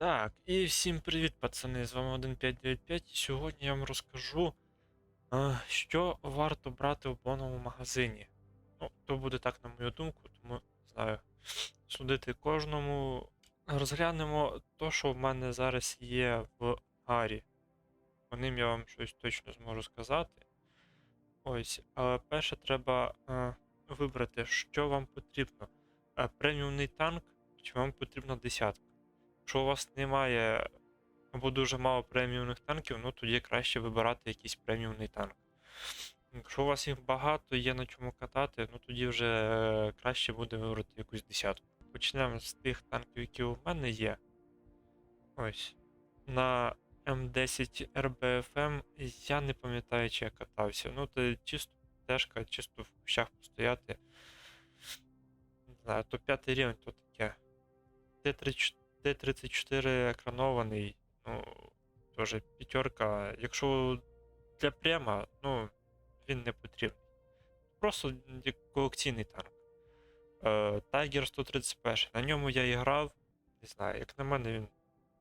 Так, і всім привіт, пацани! З вами 1595 і сьогодні я вам розкажу, е, що варто брати в бонному магазині. Ну, то буде так, на мою думку, тому не знаю. Судити кожному. Розглянемо то, що в мене зараз є в Гарі. По ним я вам щось точно зможу сказати. Ось, але перше треба е, вибрати, що вам потрібно. Е, преміумний танк, чи вам потрібна десятка. Якщо у вас немає або дуже мало преміумних танків, ну тоді краще вибирати якийсь преміумний танк. Якщо у вас їх багато, є на чому катати, ну тоді вже е, краще буде вибрати якусь десятку. Почнемо з тих танків, які у мене є. Ось. На М10 RBFM я не пам'ятаю, чи я катався. Ну, це чисто тежка, чисто в кущах постояти. Не знаю, то п'ятий рівень, то таке. Т-34 Т-34 екранований, ну, теж п'ятерка. Якщо для према, ну, він не потрібний. Просто колекційний танк. Е, Tiger 131. На ньому я і грав. Не знаю, як на мене, він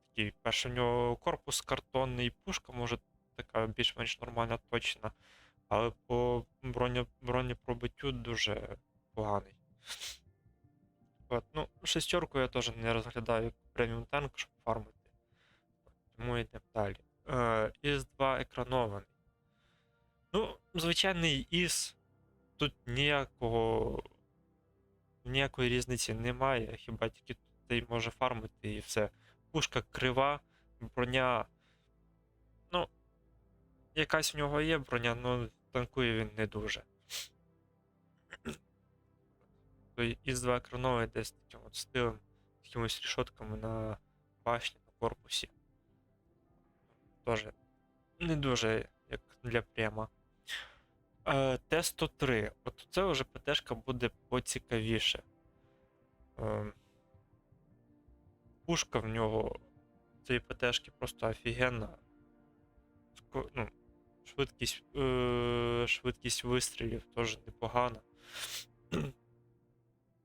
такий. Перше, в нього корпус картонний, пушка може така більш-менш нормальна, точна. Але по бронепробиттю дуже поганий. От, ну, шестерку я теж не розглядаю як преміум танк, щоб фармити. Тому йдемо далі. ІС 2 екранований. Ну, звичайний ІС. Тут ніякого. Ніякої різниці немає, хіба тільки тут цей може фармити і все. Пушка крива, броня. Ну, якась в нього є броня, але танкує він не дуже. Із 2 екрановий десь таким от стилем, з якимись рішотками на башні, на корпусі. Тоже не дуже як для пряма. Е, Т-103. От це вже ПТшка буде поцікавіше. Пушка в нього цієї ПТшки просто офігенна. Ну, швидкість, е, швидкість вистрілів теж непогана.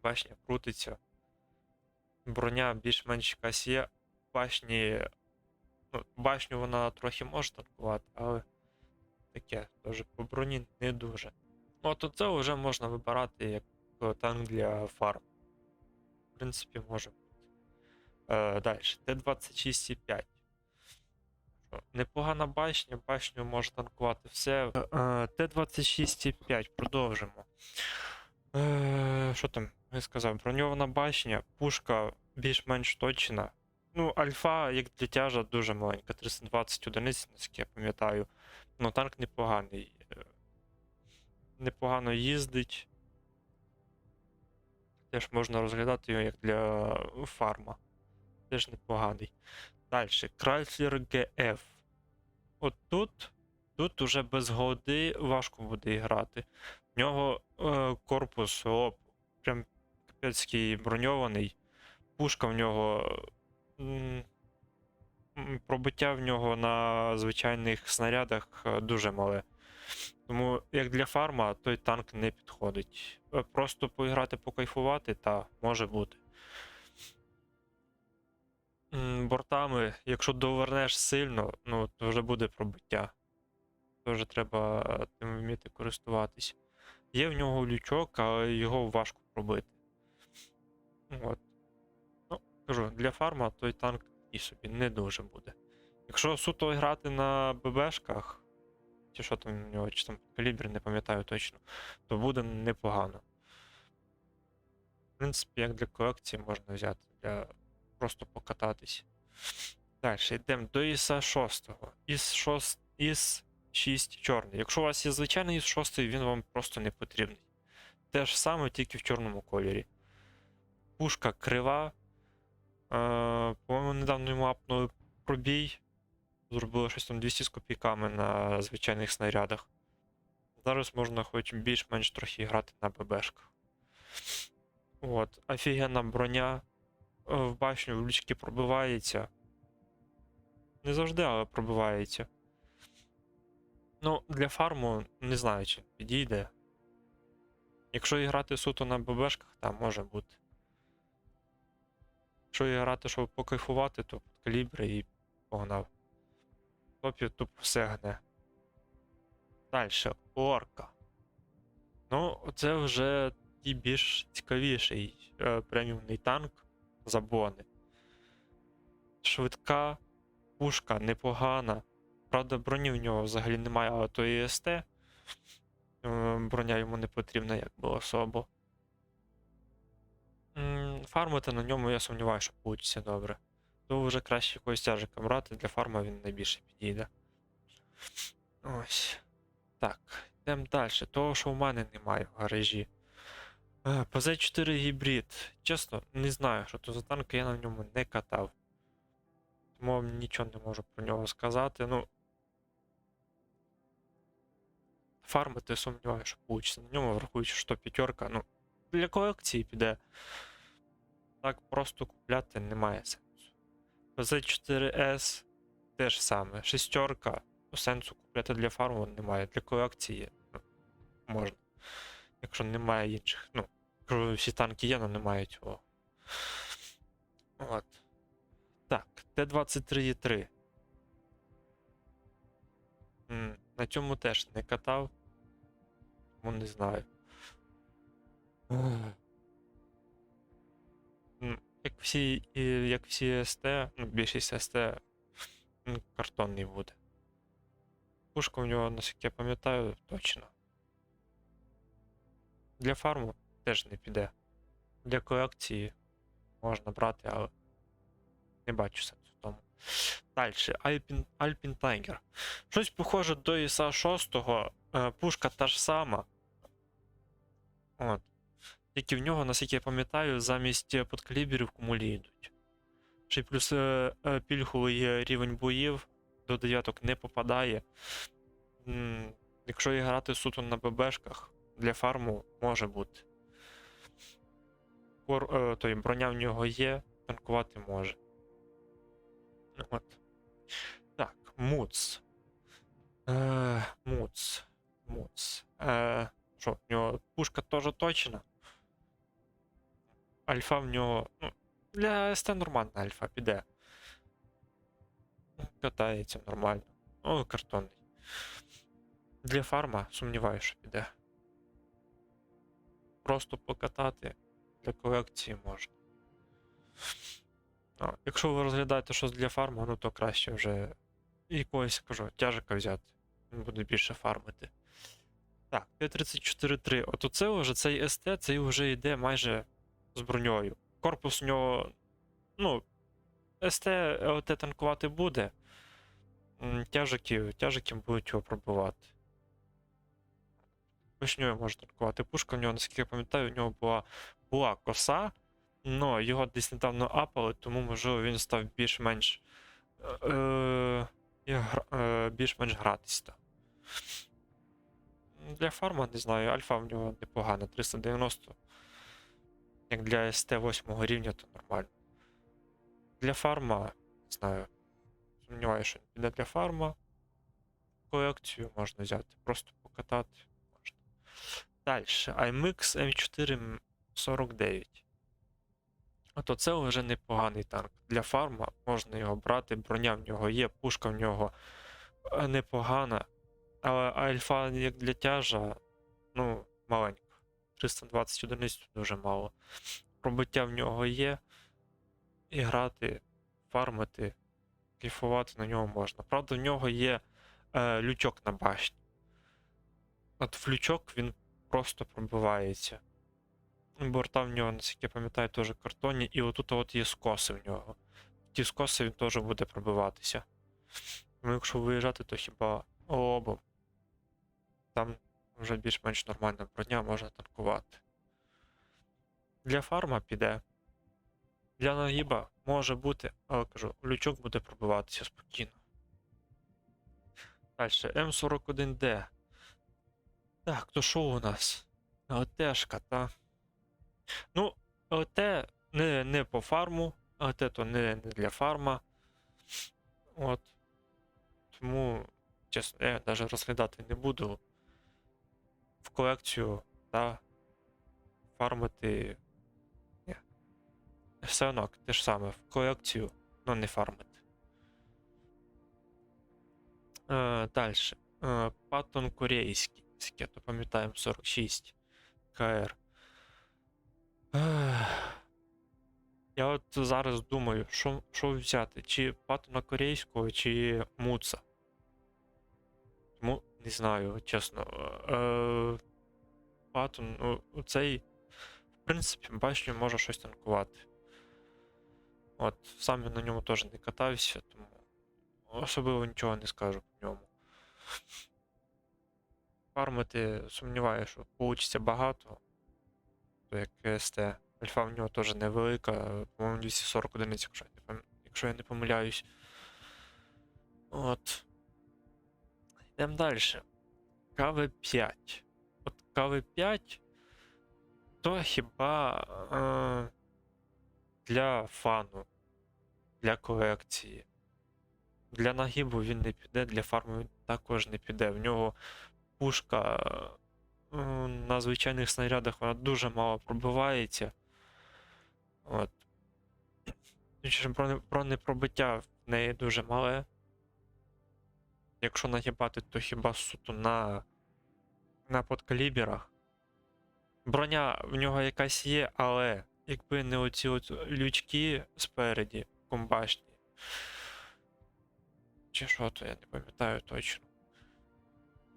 Башня крутиться. Броня більш-менш якась є. Башні. Ну, башню вона трохи може танкувати, але таке, теж по броні не дуже. Ну, от це вже можна вибирати як е, танк для фарм. В принципі, може бути. Е, далі. Т-26,5. Непогана башня, башню може танкувати все. Е, е, Т-26,5, продовжимо. Е, Що там? Я сказав, броньована башня, пушка більш-менш точна. Ну, альфа, як для тяжа, дуже маленька, 320 одиниць, наскільки я пам'ятаю. Ну, танк непоганий. е, Непогано їздить. Теж можна розглядати його як для фарма. Теж непоганий. Далі, Chrysler GF. От тут, тут уже без годи важко буде грати. В нього е, корпус о, прям капецький броньований. Пушка в нього. Пробиття в нього на звичайних снарядах е, дуже мале. Тому як для фарма, той танк не підходить. Е, Просто поіграти, покайфувати, та може бути. Бортами, якщо довернеш сильно, ну, то вже буде пробиття. Теж треба е, тим вміти користуватись. Є в нього лючок, але його важко пробити. От. Ну, кажу, для фарма той танк і собі не дуже буде. Якщо суто грати на ББшках, чи що там в нього, чи там калібр, не пам'ятаю точно, то буде непогано. В принципі, як для колекції можна взяти, для просто покататись. Далі, йдемо до ІСа 6. Іс 6, Іс 6 чорний. Якщо у вас є звичайний ІС 6, він вам просто не потрібний. Те ж саме, тільки в чорному кольорі. Пушка крива. Е, по-моєму, недавно йому апнули пробій. Зробили щось там 200 з копійками на звичайних снарядах. Зараз можна хоч більш-менш трохи грати на ББшках. От, офігенна броня. Е, В башню в лючки пробивається. Не завжди, але пробивається. Ну, для фарму не знаю, чи підійде. Якщо грати суто на ББшках, там може бути. Якщо і грати, щоб покайфувати, то калібри і погнав. Топі тупо все гне. Далі, орка. Ну, це вже і більш цікавіший е, преміумний танк за бони. Швидка, пушка непогана. Правда, броні в нього взагалі немає, але то і СТ. Е, Броня йому не потрібна, як би особо. Фармити на ньому я сумніваюся, що все добре. То вже краще якогось тяжика брати, для фарма він найбільше підійде. Ось. Так, йдемо далі. Того, що в мене немає в гаражі. Е, ПЗ-4 гібрид. Чесно, не знаю, що то за танк, я на ньому не катав. Тому нічого не можу про нього сказати. Ну. Фармити сумніваюся, що вийде. На ньому врахуючи, що п'ятерка, ну, для колекції піде. Так просто купляти немає сенсу. ПЗ-4С теж саме. Шестерка. Сенсу купляти для фарму немає. Для колекції ну, можна. Якщо немає інших. Ну, якщо всі танки є, але немає цього. От. Так, Т-23Е3. На цьому теж не катав. Тому не знаю. Як всі, як всі СТ, ну, більшість СТ картонний буде. Пушка у нього, наскільки я пам'ятаю, точно. Для фарму теж не піде. Для колекції можна брати, але не бачу сенсу в тому. Далі, Alpine, Alpine Tiger. Щось похоже до ІСа 6, е, пушка та ж сама. От. Тільки в нього, наскільки я пам'ятаю, замість е, подкаліберів кумулі йдуть. Ще й плюс е, е, пільговий рівень боїв до дев'яток не попадає. Якщо і грати суто на ББшках, для фарму може бути. Кор, той, броня в нього є, танкувати може. От. Так, Муц. Е, Муц. Муц. Е, що, в нього пушка теж точна. Альфа в нього. Ну, для СТ нормальна альфа піде. Ну, Катається нормально. О, картонний. Для фарма сумніваюся, що піде. Просто покатати для колекції можна. А, якщо ви розглядаєте щось для фарму, ну то краще вже якогось кажу, тяжика взяти. Він буде більше фармити. Так, Т-34-3. От оце вже цей СТ, цей вже йде майже з броньою. Корпус у нього. Ну, СТ ЛТ танкувати буде. Тяжики, тяжики будуть його пробивати. Вишньою може танкувати. Пушка в нього, наскільки я пам'ятаю, у нього була, була коса, але його десь недавно апали, тому можливо він став більш-менш. Е, е, е, більш-менш гратись. Для фарма, не знаю, альфа в нього непогана, 390. Як для СТ 8 рівня, то нормально. Для фарма, не знаю. Сумніваюся, що піде для фарма. Колекцію можна взяти, просто покатати можна. Далі. IMX M4 49. Ото це вже непоганий танк. Для фарма можна його брати, броня в нього є, пушка в нього е, непогана. Але альфа як для тяжа, ну, маленька. 320 одиниць дуже мало. Пробиття в нього є. І грати, фармити, кайфувати на нього можна. Правда, в нього є е, лючок на башні. От в лючок він просто пробивається. Борта в нього, наскільки я пам'ятаю, теж картонні, і отут от є скоси в нього. Ті скоси він теж буде пробиватися. Тому якщо виїжджати, то хіба обом. Там вже більш-менш нормальна броня можна танкувати. Для фарма піде. Для нагіба може бути, але кажу, лючок буде пробиватися спокійно. Далі, М41Д. Так, то що у нас? ЛТшка, та. Ну, ЛТ не, не по фарму, ЛТ то не, не для фарма. От. Тому, чесно, я навіть розглядати не буду. В колекцію, та. Фармити. Ні. все одно те ж саме в колекцію, ну не фармити. Е, Далі. Е, Паттон корейський. То пам'ятаємо 46 КР. Ех. Я от зараз думаю, що, що взяти, чи патона корейського, чи муца. Тому не знаю, чесно. Е, патон, ну, цей, в принципі, башню може щось танкувати. От, сам я на ньому теж не катався, тому особливо нічого не скажу по ньому. Фармити сумніваюся, що вийде багато. То як СТ. Альфа в нього теж невелика, по-моєму, 240 одиниць, якщо я не помиляюсь. От. Йдемо далі. КВ5. От КВ5 то хіба е, для фану, для колекції. Для нагибу він не піде, для фарму він також не піде. В нього пушка е, на звичайних снарядах вона дуже мало пробивається. От. Броне- бронепробиття в неї дуже мале. Якщо нагибати, то хіба суто на, на подкаліберах. Броня в нього якась є, але якби не оці от лючки спереді, комбашні. Чи що то, я не пам'ятаю точно.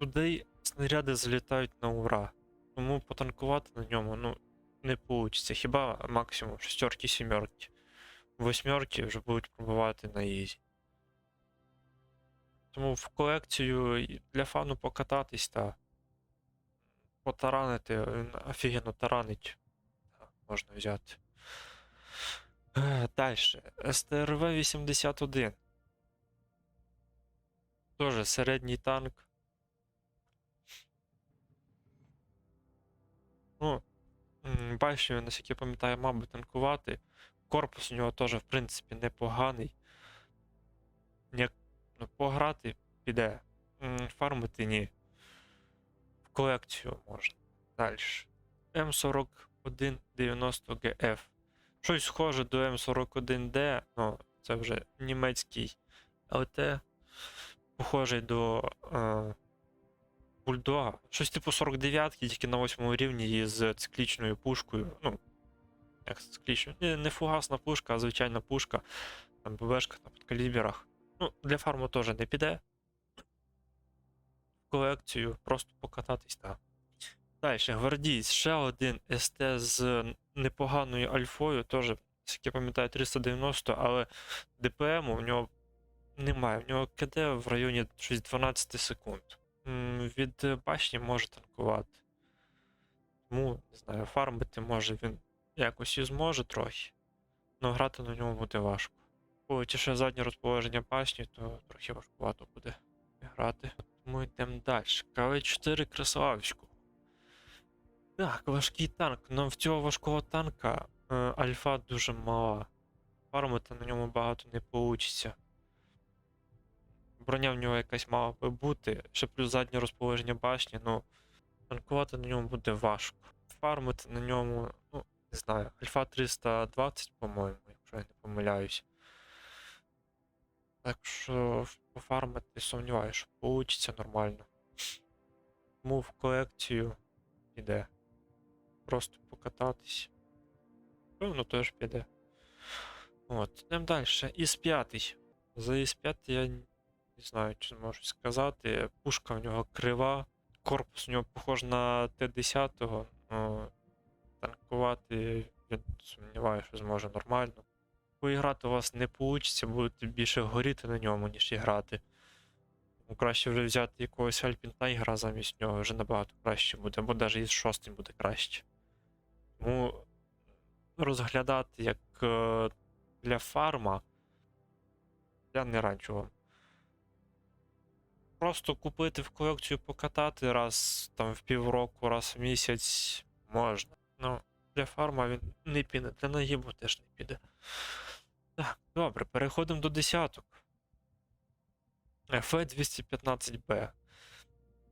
Туди снаряди залітають на ура. Тому потанкувати на ньому, ну, не получится. Хіба максимум шестерки, сімерки. Восьмерки вже будуть пробувати на ізі. Тому в колекцію для фану покататись та потаранити, він офігенно таранить. Можна взяти. Далі. СТРВ 81. Тоже середній танк. Ну, Бачу, наскільки я пам'ятаю, би танкувати. Корпус у нього теж, в принципі, непоганий. Як ну, пограти піде. Фармити ні. В колекцію можна. Далі. М4190GF. Щось схоже до М41D, ну, це вже німецький ЛТ. Похожий до. Е, Бульдога. Щось типу 49-ки, тільки на 8 рівні із циклічною пушкою. Ну, як циклічною. Не, не фугасна пушка, а звичайна пушка. Там ББшка на підкаліберах. Ну, для фарму теж не піде. В колекцію просто покататись так. Далі, гвардієць, ще один СТ з непоганою альфою, теж, як я пам'ятаю, 390, але ДПМу в нього немає. В нього КД в районі щось 12 секунд. Від башні може танкувати. Тому, не знаю, фармити може він якось і зможе трохи. але грати на ньому буде важко. Коли ще заднє розположення башні, то трохи важкувато буде грати. Тому йдемо далі. КВ4 Красавську. Так, важкий танк. але в цього важкого танка е, альфа дуже мала. Фармити на ньому багато не вийде. Броня в нього якась мала би бути, ще плюс заднє розположення башні, ну танкувати на ньому буде важко. Фармити на ньому, ну, не знаю, альфа 320, по-моєму, якщо я не помиляюсь. Так що пофармити сумніваюся, що вийде нормально. Тому в колекцію піде. Просто покататись. Певно, теж піде. От, йдемо далі. Іс 5. За Іс 5 я не знаю, чи можу сказати. Пушка в нього крива, корпус у нього похож на Т-10, ну, танкувати, я сумніваюся, що зможе нормально. Поіграти у вас не вийде, будете більше горіти на ньому, ніж і грати. Тому краще вже взяти якогось Альпін Тайгера замість нього, вже набагато краще буде, або навіть із шостим буде краще. Тому розглядати як е, для фарма я не раджу вам просто купити в колекцію покатати раз там в півроку, раз в місяць можна. Ну, для фарма він не піде, для нагибу теж не піде. Так, добре, переходимо до десяток. Ф-215Б.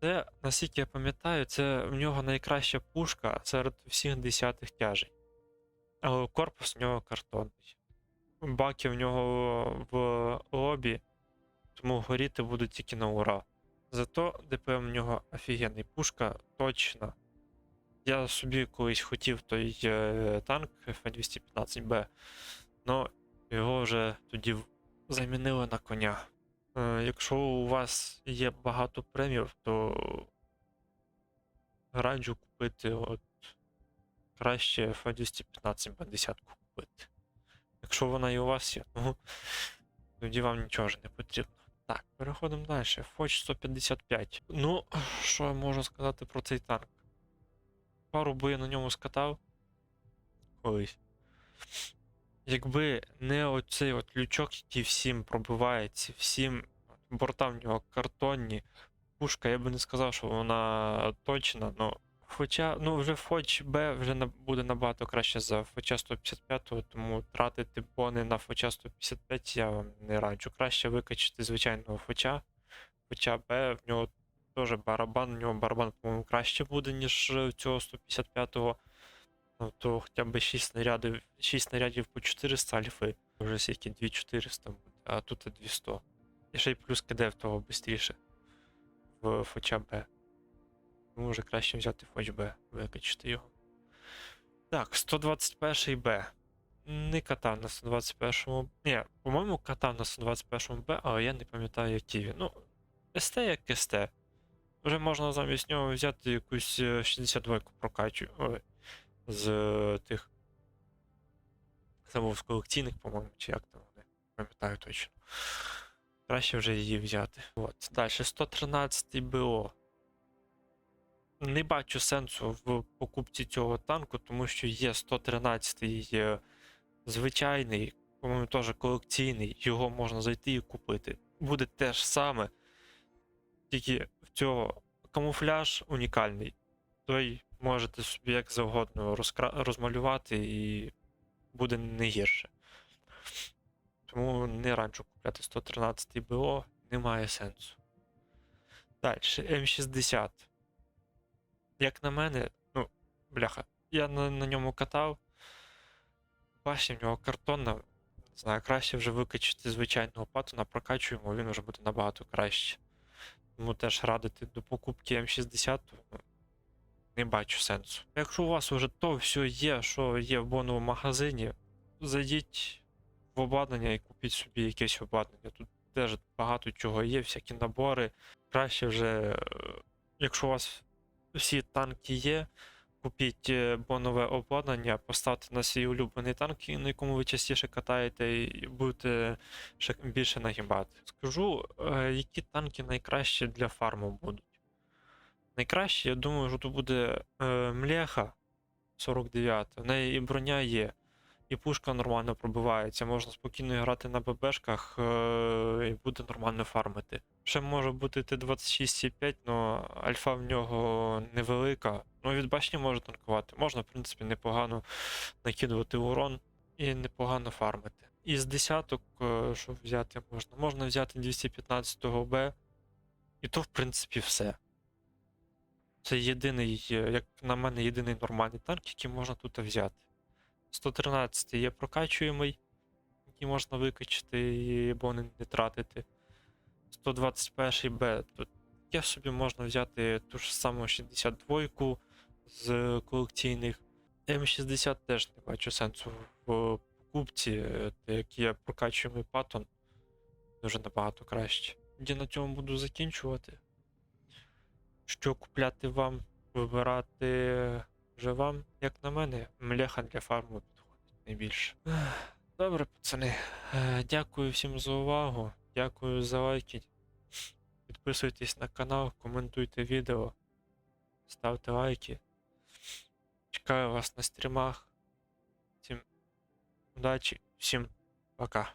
Це, наскільки я пам'ятаю, це в нього найкраща пушка серед всіх десятих тяжей. але корпус в нього картонний. Баки в нього в лобі, тому горіти будуть тільки на ура. Зато ДПМ в нього офігенний. Пушка точна. Я собі колись хотів той е, танк F215B, але його вже тоді замінили на коня. Е, якщо у вас є багато премів, то раджу купити от краще F215 B10 купити. Якщо вона і у вас є, ну тоді вам нічого ж не потрібно. Так, переходимо далі. Фоч 155. Ну, що я можу сказати про цей танк? Пару би я на ньому скатав колись. Якби не оцей от лючок, який всім пробивається, всім борта в нього картонні, пушка, я би не сказав, що вона точна, ну. Хоча, ну, вже Фоч Б вже буде набагато краще за Фоча 155, тому тратити бони на Фоча 155 я вам не раджу. Краще викачати звичайного Фоча. Фоча Б, в нього теж барабан, в нього барабан, по-моєму, краще буде, ніж цього 155-го. Ну, то хоча б 6 снарядів, 6 снарядів по 400 альфи, вже скільки 2400 буде, а тут і 200. І ще й плюс КД в того швидше. В Фоча Б. Тому вже краще взяти Фоч Б, викачати його. Так, 121 Б. Не катав на 121-му. Ні, по-моєму, катав на 121 Б, але я не пам'ятаю, який він. Ну, СТ як СТ. Вже можна замість нього взяти якусь е, 62-ку прокачу. З е, тих. Забув з колекційних, по-моєму, чи як там вони. Пам'ятаю точно. Краще вже її взяти. От. Далі 113 БО. Не бачу сенсу в покупці цього танку, тому що є 113 е, звичайний, по-моєму, теж колекційний, його можна зайти і купити. Буде те ж саме, тільки в цього камуфляж унікальний. Той можете собі як завгодно розмалювати і буде не гірше. Тому не раджу купляти 113 БО, немає сенсу. Далі, М60. Як на мене, ну, бляха, я на, на ньому катав. Бачив, в нього картонна. Не знаю, краще вже викачати звичайного патона, прокачуємо, він вже буде набагато краще. Тому теж радити до покупки М60 ну, не бачу сенсу. Якщо у вас вже то все є, що є в боновому магазині, зайдіть в обладнання і купіть собі якесь обладнання. Тут теж багато чого є, всякі набори. Краще вже, е, якщо у вас всі танки є, купіть е, бонове обладнання, поставте на свій улюблений танк, на якому ви частіше катаєте, і будете ще більше нагибати. Скажу, е, які танки найкращі для фарму будуть. Найкраще, я думаю, що тут буде е, Млеха 49. В неї і броня є, і пушка нормально пробивається. Можна спокійно грати на ББшках е, і буде нормально фармити. Ще може бути Т-26С5, але альфа в нього невелика. Ну, від башні може танкувати. Можна, в принципі, непогано накидувати урон і непогано фармити. Із десяток, е, що взяти можна? Можна взяти 215 Б, і то, в принципі, все. Це єдиний, е, як на мене, єдиний нормальний танк, який можна тут взяти. 113 є прокачуємий, який можна викачати і бони не тратити. 121 Б. Тут я собі можна взяти ту ж саму 62 з колекційних. М60 теж не бачу сенсу в покупці, е, як є прокачуємий патон. Дуже набагато краще. Я на цьому буду закінчувати. Що купляти вам, вибирати вже вам, як на мене, мляха для фарму підходить найбільше. Добре, пацани. Е, Дякую всім за увагу. Дякую за лайки. Підписуйтесь на канал, коментуйте відео, ставте лайки. Чекаю вас на стрімах. Всім удачі, всім пока.